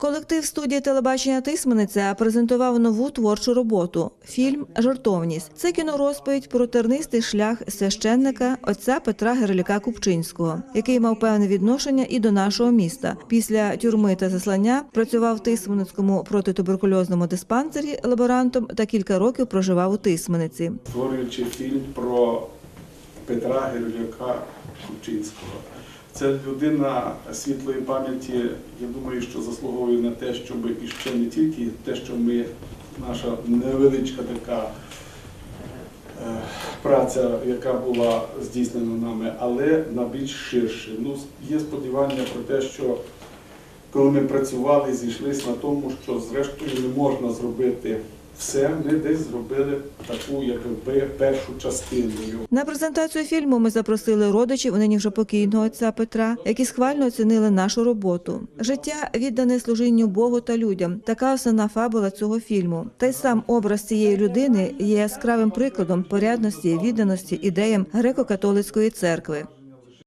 Колектив студії телебачення Тисмениця презентував нову творчу роботу фільм Жартовність. Це кінорозповідь про тернистий шлях священника отця Петра Герляка Купчинського, який мав певне відношення і до нашого міста. Після тюрми та заслання працював в Тисменицькому протитуберкульозному диспансері лаборантом та кілька років проживав у Тисмениці. створюючи фільм про Петра Герляка Купчинського. Це людина світлої пам'яті, я думаю, що заслуговує на те, щоб і ще не тільки те, що ми, наша невеличка така е, праця, яка була здійснена нами, але на більш ширше. Ну, є сподівання про те, що коли ми працювали, зійшлися на тому, що зрештою не можна зробити все. Ми десь зробили таку, якби першу частину. На презентацію фільму ми запросили родичів нині вже покійного отця Петра, які схвально оцінили нашу роботу. Життя віддане служінню Богу та людям. Така основна фабула цього фільму. Та й сам образ цієї людини є яскравим прикладом порядності, відданості ідеям греко-католицької церкви.